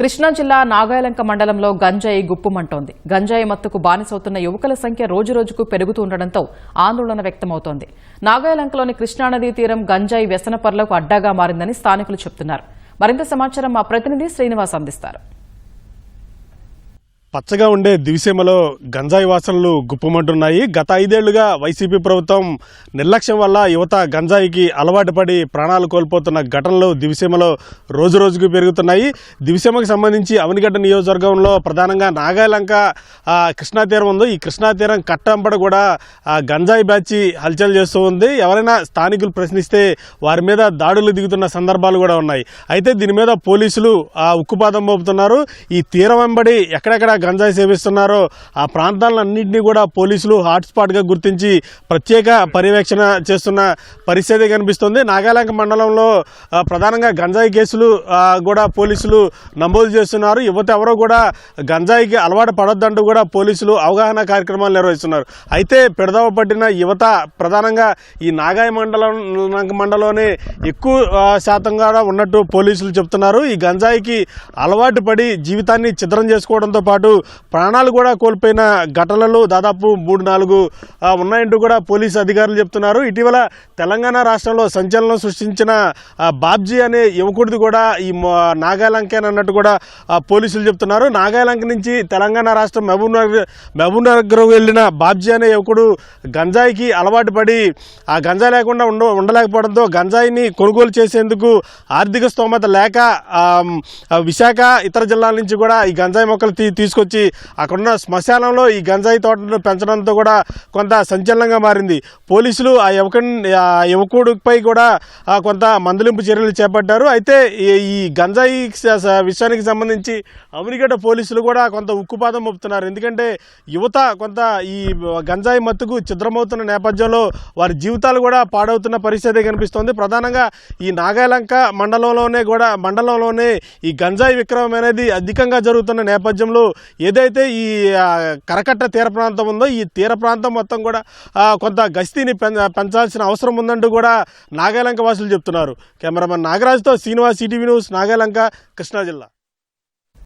కృష్ణా జిల్లా నాగాయలంక మండలంలో గంజాయి గుప్పుమంటోంది. గంజాయి మత్తుకు బానిసవుతున్న యువకుల సంఖ్య రోజురోజుకు పెరుగుతూ ఉండడంతో ఆందోళన వ్యక్తమవుతోంది. నాగాయలంకలోని కృష్ణానదీ తీరం గంజాయి వ్యసనపరులకు అడ్డాగా మారిందని స్థానికులు చెబుతున్నారు మరింత సమాచారం మా ప్రతినిధి శ్రీనివాస్ అందిస్తారు. పచ్చగా ఉండే దివిసీమలో గంజాయి వాసనలు గుప్పమంటున్నాయి. గత ఐదేళ్ళుగా వైసీపీ ప్రభుత్వం నిర్లక్ష్యం వల్ల యువత గంజాయికి అలవాటు పడి ప్రాణాలు కోల్పోతున్న ఘటనలు దివిసీమలో రోజు రోజుకు పెరుగుతున్నాయి. దివిసీమకు సంబంధించి అవనిగడ్డ నియోజకవర్గంలో ప్రధానంగా నాగాలంక ఆ, కృష్ణా తీరం ఉంది. ఈ కృష్ణా తీరం కట్టంబడి కూడా ఆ, గంజాయి బ్యాచి హల్చల్ చేస్తూ ఉంది. ఎవరైనా స్థానికులు ప్రశ్నిస్తే వారి మీద దాడులు దిగుతున్న సందర్భాలు కూడా ఉన్నాయి. అయితే దీని మీద పోలీసులు ఆ, ఉక్కుపాదం మోపుతున్నారు. ఈ తీరం వెంబడి ఎక్కడెక్కడ గంజాయి సేవిస్తున్నారో ఆ ప్రాంతాలన్నింటినీ కూడా పోలీసులు హాట్స్పాట్గా గుర్తించి ప్రత్యేక పర్యవేక్షణ చేస్తున్న పరిస్థితి కనిపిస్తుంది. నాగాలాంక మండలంలో ప్రధానంగా గంజాయి కేసులు కూడా పోలీసులు నమోదు చేస్తున్నారు. యువత ఎవరో కూడా గంజాయికి అలవాటు పడొద్దంటూ కూడా పోలీసులు అవగాహన కార్యక్రమాలు నిర్వహిస్తున్నారు. అయితే పెడదవ పట్టిన యువత ప్రధానంగా ఈ నాగాయ మండలం మండలంలోనే ఎక్కువ శాతంగా ఉన్నట్టు పోలీసులు చెప్తున్నారు. ఈ గంజాయికి అలవాటు పడి జీవితాన్ని చిత్రం చేసుకోవడంతో పాటు ప్రాణాలు కూడా కోల్పోయిన ఘటనలు దాదాపు మూడు నాలుగు ఉన్నాయంటూ కూడా పోలీసు అధికారులు చెప్తున్నారు. ఇటీవల తెలంగాణ రాష్ట్రంలో సంచలనం సృష్టించిన బాబ్జీ అనే యువకుడిది కూడా ఈ నాగాలంకేన్ అన్నట్టు కూడా పోలీసులు చెప్తున్నారు. నాగాలంక నుంచి తెలంగాణ రాష్ట్రం మహబూబ్ నగర్ మహబూబ్ నగర్ వెళ్ళిన బాబ్జీ అనే యువకుడు గంజాయికి అలవాటు పడి ఆ గంజాయి లేకుండా ఉండ ఉండలేకపోవడంతో గంజాయిని కొనుగోలు చేసేందుకు ఆర్థిక స్తోమత లేక విశాఖ ఇతర జిల్లాల నుంచి కూడా ఈ గంజాయి మొక్కలు తీ తీసుకొచ్చి అక్కడున్న శ్మశానంలో ఈ గంజాయి తోటను పెంచడంతో కూడా కొంత సంచలనంగా మారింది. పోలీసులు ఆ యువకుని ఆ యువకుడిపై కూడా కొంత మందలింపు చర్యలు చేపట్టారు. అయితే ఈ- ఈ గంజాయి స- స- విషయానికి సంబంధించి అమరిగడ్డ పోలీసులు కూడా కొంత ఉక్కుపాదం మోపుతున్నారు. ఎందుకంటే యువత కొంత ఈ గంజాయి మత్తుకు చిద్రమవుతున్న నేపథ్యంలో వారి జీవితాలు కూడా పాడవుతున్న పరిస్థితి కనిపిస్తోంది. ప్రధానంగా ఈ నాగాలంక మండలంలోనే కూడా మండలంలోనే ఈ గంజాయి విక్రమం అనేది అధికంగా జరుగుతున్న నేపథ్యంలో ఏదైతే ఈ కరకట్ట తీర ప్రాంతం ఉందో ఈ తీర ప్రాంతం మొత్తం కూడా కొంత గస్తీని పెంచాల్సిన అవసరం ఉందంటూ కూడా నాగాలంక వాసులు చెప్తున్నారు. కెమెరామెన్ నాగరాజుతో శ్రీనివాస్ ఈటీవీ న్యూస్ నాగాలంక కృష్ణా జిల్లా.